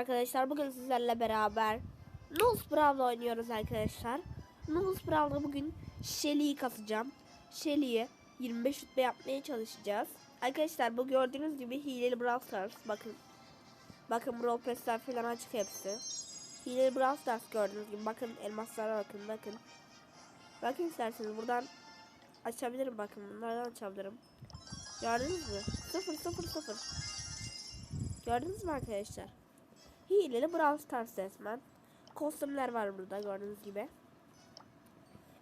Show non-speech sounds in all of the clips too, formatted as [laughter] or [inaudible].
arkadaşlar. Bugün sizlerle beraber Nulls Brawl'la oynuyoruz arkadaşlar. Nulls Brawl'da bugün Shelly'yi kasacağım. Shelly'yi 25 rütbe yapmaya çalışacağız. Arkadaşlar bu gördüğünüz gibi hileli Brawl Stars. Bakın. Bakın Brawl Pass'ler falan açık hepsi. Hileli Brawl Stars gördüğünüz gibi. Bakın elmaslara bakın bakın. Bakın isterseniz buradan açabilirim bakın. Bunlardan açabilirim. Gördünüz mü? 0 0 0. Gördünüz mü arkadaşlar? Hileli Brawl Stars resmen. Kostümler var burada gördüğünüz gibi.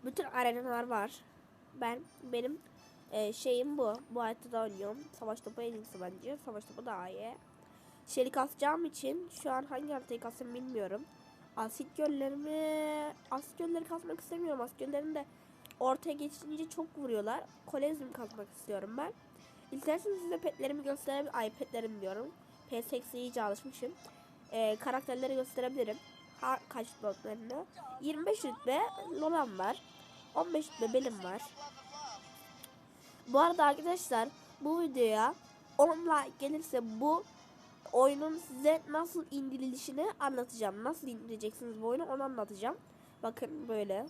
Bütün arenalar var. Ben benim e, şeyim bu. Bu haritada oynuyorum. Savaş topu en iyisi bence. Savaş topu daha iyi. Şeyi kasacağım için şu an hangi haritayı kasım bilmiyorum. Asit göllerimi asit gölleri kasmak istemiyorum. Asit göllerini de ortaya geçince çok vuruyorlar. Kolezyum kasmak istiyorum ben. İsterseniz size petlerimi gösterebilirim. Ay petlerim diyorum. P8'e iyice alışmışım. Ee, karakterleri gösterebilirim. Ha, kaç bloklarını. 25 rütbe Lolan var. 15 rütbe benim var. Bu arada arkadaşlar bu videoya 10 like gelirse bu oyunun size nasıl indirilişini anlatacağım. Nasıl indireceksiniz bu oyunu onu anlatacağım. Bakın böyle.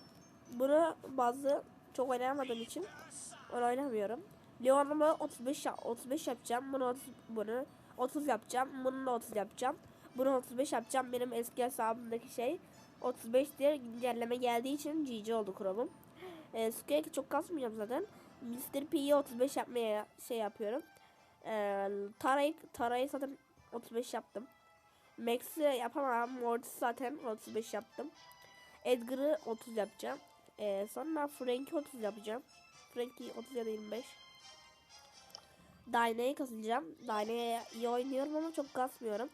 Bunu bazı çok oynayamadığım için onu oynamıyorum. Leon'umu 35 yap- 35 yapacağım. Bunu 30, bunu 30 yapacağım. Bunu da 30 yapacağım. Bunu 35 yapacağım. Benim eski hesabımdaki şey 35 diye güncelleme geldiği için GG oldu kuralım. E, Square'i çok kasmayacağım zaten. Mr. P'yi 35 yapmaya şey yapıyorum. E, Tara'yı Tara'yı zaten 35 yaptım. Max'i yapamam. Mortis zaten 35 yaptım. Edgar'ı 30 yapacağım. E, sonra Frank'i 30 yapacağım. Frank'i 30 ya da 25. Dyna'yı kasacağım. Dyna'ya iyi oynuyorum ama çok kasmıyorum.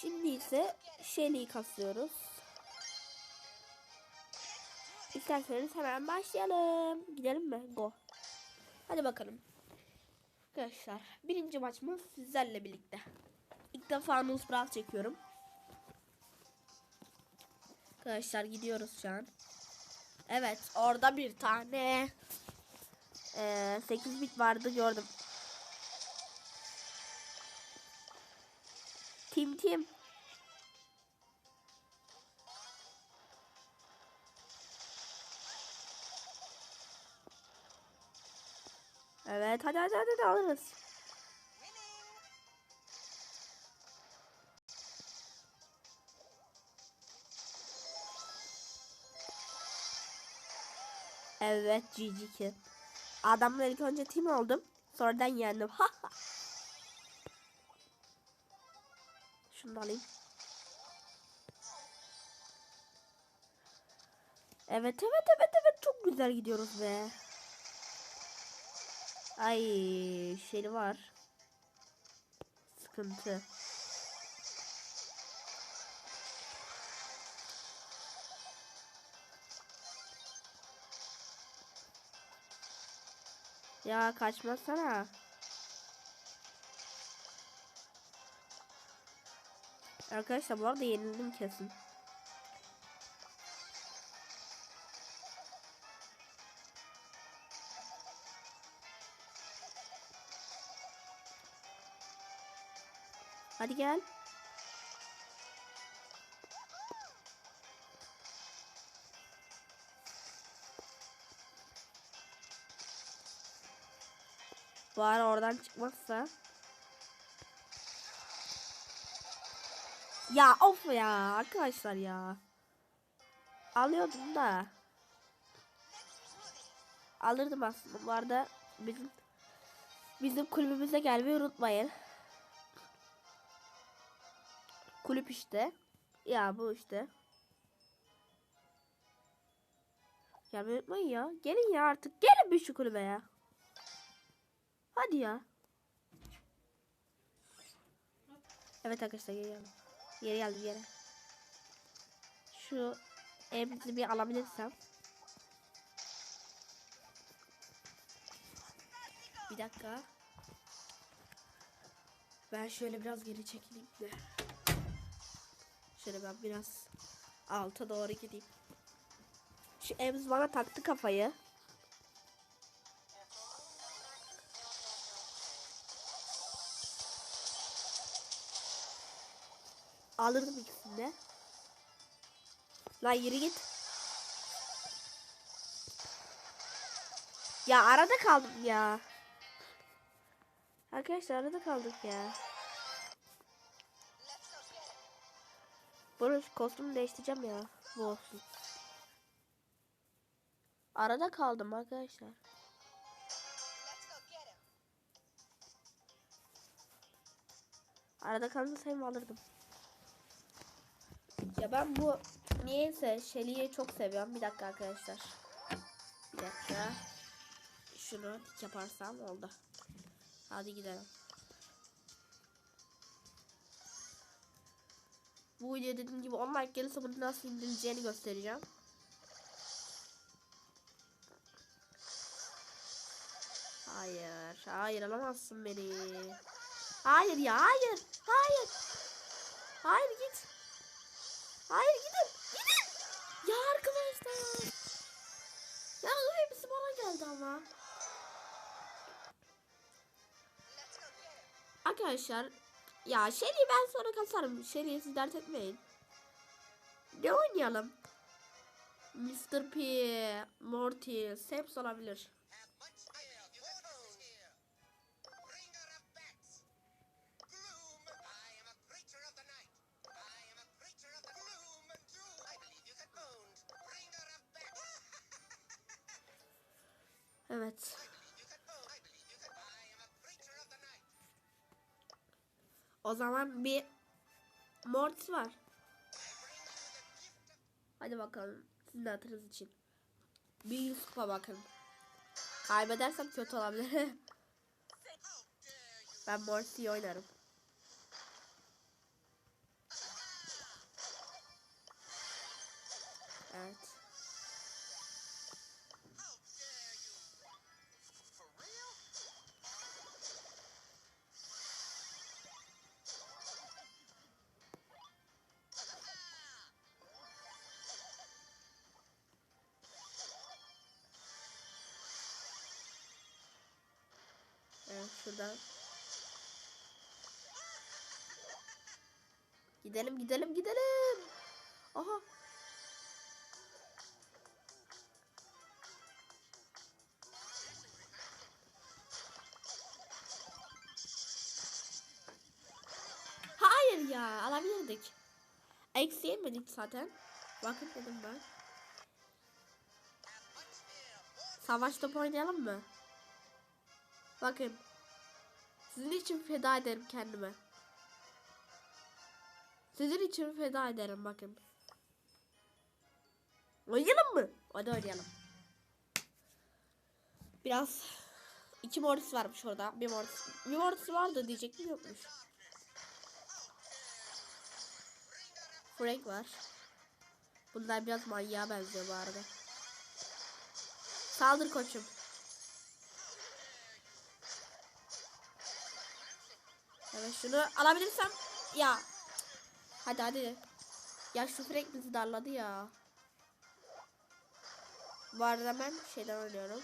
Şimdi ise Shelly'yi kasıyoruz. İsterseniz hemen başlayalım. Gidelim mi? Go. Hadi bakalım. Arkadaşlar birinci maçımız sizlerle birlikte. İlk defa Nuz Brawl çekiyorum. Arkadaşlar gidiyoruz şu an. Evet orada bir tane ee, 8 bit vardı gördüm. Tim Tim. Evet hadi hadi hadi, hadi alırız. Evet GG ki. Adamla ilk önce team oldum. Sonradan yendim. Ha [laughs] ha. Şunu da alayım. Evet evet evet evet çok güzel gidiyoruz be. Ay şeyi var. Sıkıntı. Ya kaçmasana. Arkadaşlar bu arada yenildim kesin. Hadi gel. Bari oradan çıkmazsa. Ya of ya arkadaşlar ya. Alıyordum da. Alırdım aslında. Bu arada bizim bizim kulübümüze gelmeyi unutmayın. Kulüp işte. Ya bu işte. Gelmeyi unutmayın ya. Gelin ya artık. Gelin bir şu kulübe ya. Hadi ya. Evet arkadaşlar geri Geri geldim yere. Şu evimizi bir alabilirsem. Bir dakika. Ben şöyle biraz geri çekileyim de. Şöyle ben biraz alta doğru gideyim. Şu evimiz bana taktı kafayı. Alırdım ikisini de. Lan yürü git. Ya arada kaldım ya. Arkadaşlar arada kaldık ya. Bunu kostümü değiştireceğim ya. Bu olsun. Arada kaldım arkadaşlar. Arada kalmasaydım alırdım. Ya ben bu niyeyse Shelly'yi çok seviyorum. Bir dakika arkadaşlar. Bir dakika. Şunu yaparsam oldu. Hadi gidelim. Bu video dediğim gibi 10 like gelirse bunu nasıl indirileceğini göstereceğim. Hayır, hayır alamazsın beni. Hayır ya, hayır, hayır. Hayır git. Hayır gidin, gidin. Ya arkadaşlar. Ya hepsi bana geldi ama. Arkadaşlar ya Shelly'i ben sonra kasarım. Shelly'i siz dert etmeyin. Ne oynayalım? Mr. P, Morty, Saps olabilir. O zaman bir Mortis var. Hadi bakalım. Sizin hatırınız için. Bir kupa bakın. Kaybedersem kötü olabilir. [laughs] ben Mortis'i oynarım. Evet. Şuradan. Gidelim gidelim gidelim. Aha. Hayır ya alabilirdik. Eksi yemedik zaten. Bakın dedim ben. Savaş topu oynayalım mı? Bakın. Sizin için feda ederim kendime. Sizin için feda ederim bakın. Oynayalım mı? Hadi oynayalım. Biraz iki mortis varmış orada. Bir mortis. Bir mortis vardı diyecektim yokmuş. Frank var. Bunlar biraz manyağa benziyor bu arada. Saldır koçum. Evet şunu alabilirsem ya. Hadi hadi. Ya şu Frank bizi darladı ya. Bu arada ben şeyden oynuyorum.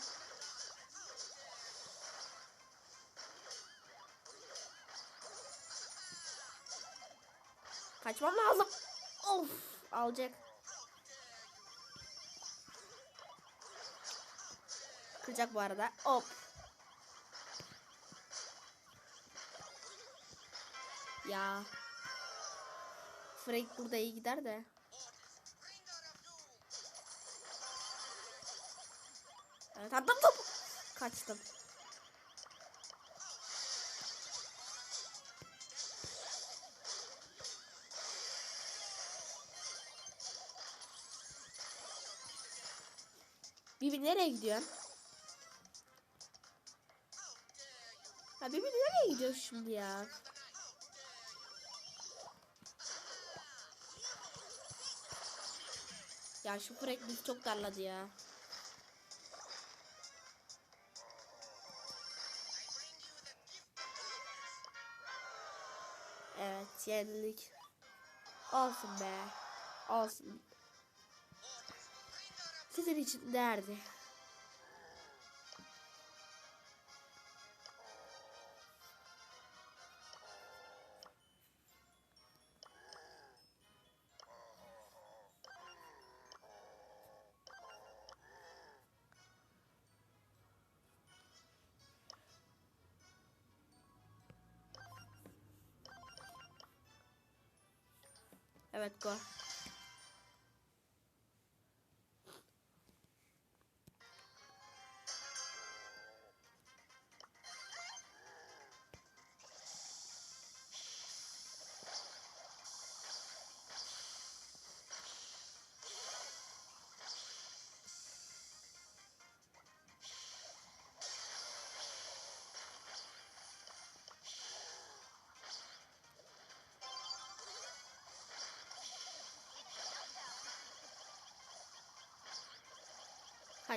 Kaçmam lazım. Of alacak. Kıracak bu arada. Hop. Ya. Frank burada iyi gider de. Evet attım. Kaçtım. Bibi nereye gidiyorsun? Ha Bibi nereye gidiyor şimdi ya? Ya şu bizi çok darladı ya. Evet yenildik. Olsun be. Olsun. Sizin için değerdi. Evet go.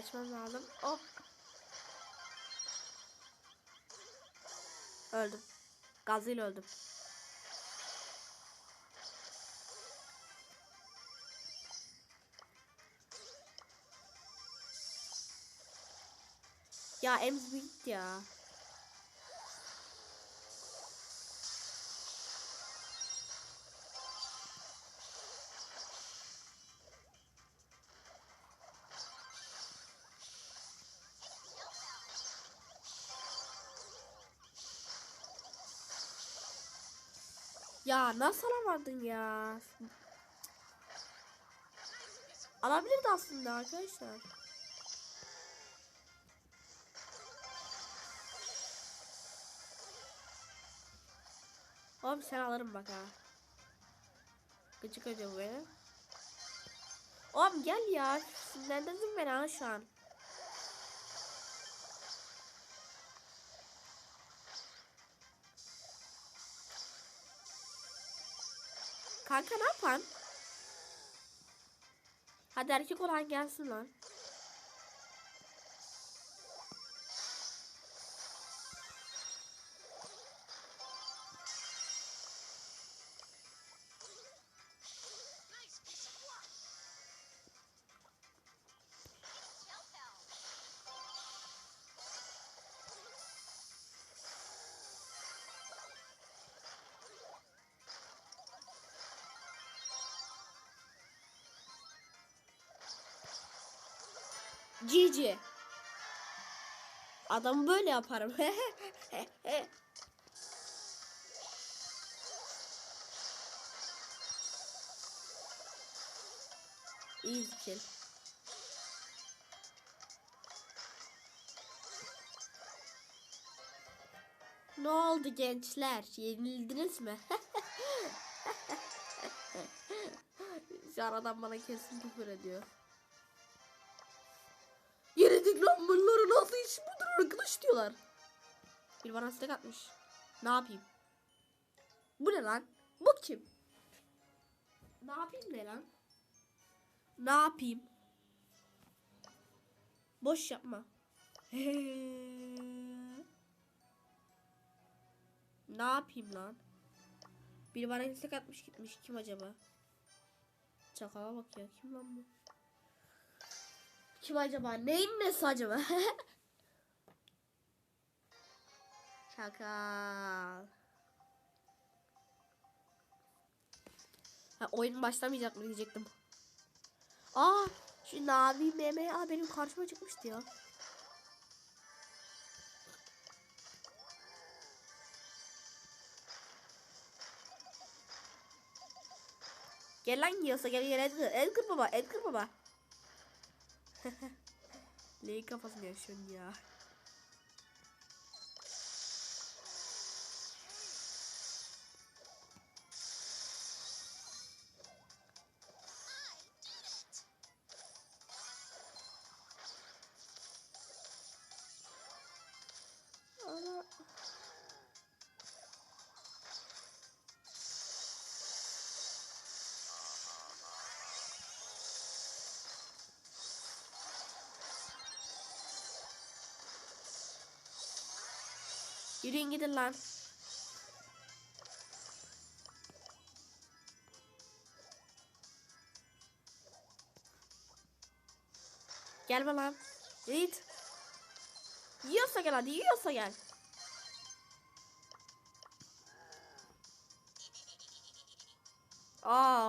Kaçmam lazım. Oh. Öldüm. Gazıyla öldüm. Ya Ems bitti ya. Ya nasıl alamadın ya? Alabilirdi aslında arkadaşlar. Oğlum sen alırım bak ha. Gıcık beni. Oğlum gel ya. Sinirlendirdin beni ha şu an. Kanka ne yapan? Hadi erkek olan gelsin lan. Cici. Adamı böyle yaparım. [laughs] İyi skill. Ne oldu gençler? Yenildiniz mi? [laughs] Şu an adam bana kesin küfür ediyor. Lan bunların nasıl iş budur arkadaş diyorlar. Bir bana istek atmış. Ne yapayım? Bu ne lan? Bu kim? Ne yapayım ne lan? Ne yapayım? Boş yapma. [laughs] ne yapayım lan? Biri bana istek atmış gitmiş. Kim acaba? Çakala bak ya. Kim lan bu? Kim acaba? Neyin nesi acaba? [laughs] Çakal. Ha, oyun başlamayacak mı diyecektim. Aa, şu Navi meme aa, benim karşıma çıkmıştı ya. Gel lan yiyorsa gel gel Edgar. Edgar baba, Edgar baba. Neyin kafasını yaşıyorsun ya? Ana. Yürüyün gidin lan. Gelme lan. Git. Yiyorsa gel hadi yiyorsa gel. Aa,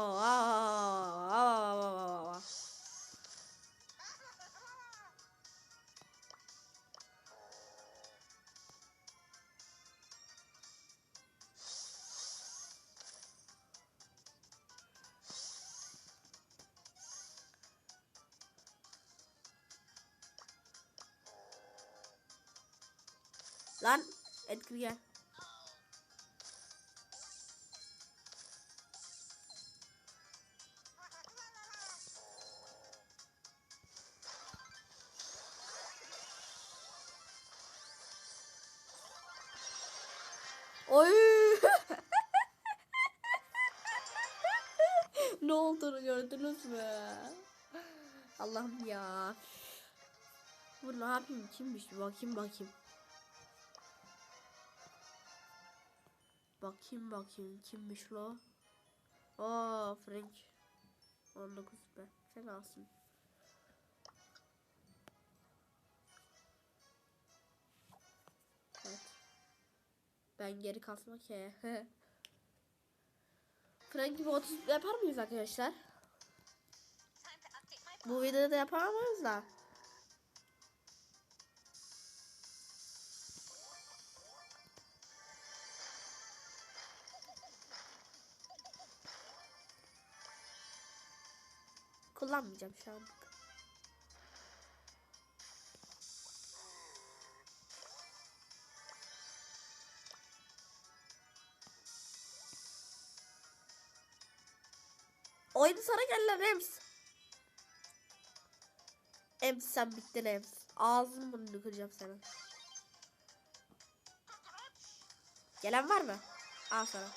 Lan Edgar gel. Oy! [laughs] ne olduğunu gördünüz mü? Allah'ım ya. Bu ne yapayım kimmiş bakayım bakayım. Bakayım bakayım kimmiş lo? Aa Frank. 19 be. Sen alsın. Evet. Ben geri kasmak [laughs] ya. Frank gibi 30 yapar mıyız arkadaşlar? Bu videoda da yapamayız da. Kullanmayacağım şu anlık. Oyunu sana gel lan Ems. Ems sen bittin Ems. Ağzını burnunu kıracağım senin. Gelen var mı? Al sana.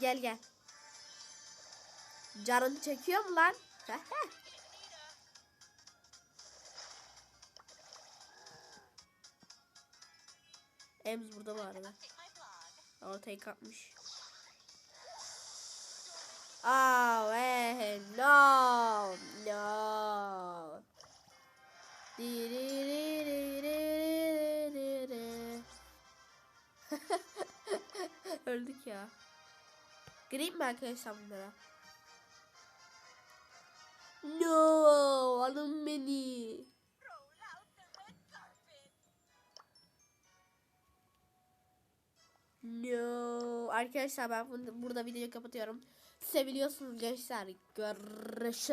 Gel gel. Canını çekiyor mu lan? [laughs] Ems burada var arada. Ortayı kapmış. Oh, eh, no, no. Di, di, di, di, di, di, di. [laughs] Öldük ya. Gireyim mi arkadaşlar bunlara? Alın beni. No. Arkadaşlar ben burada videoyu kapatıyorum. Seviliyorsunuz gençler. Görüşürüz.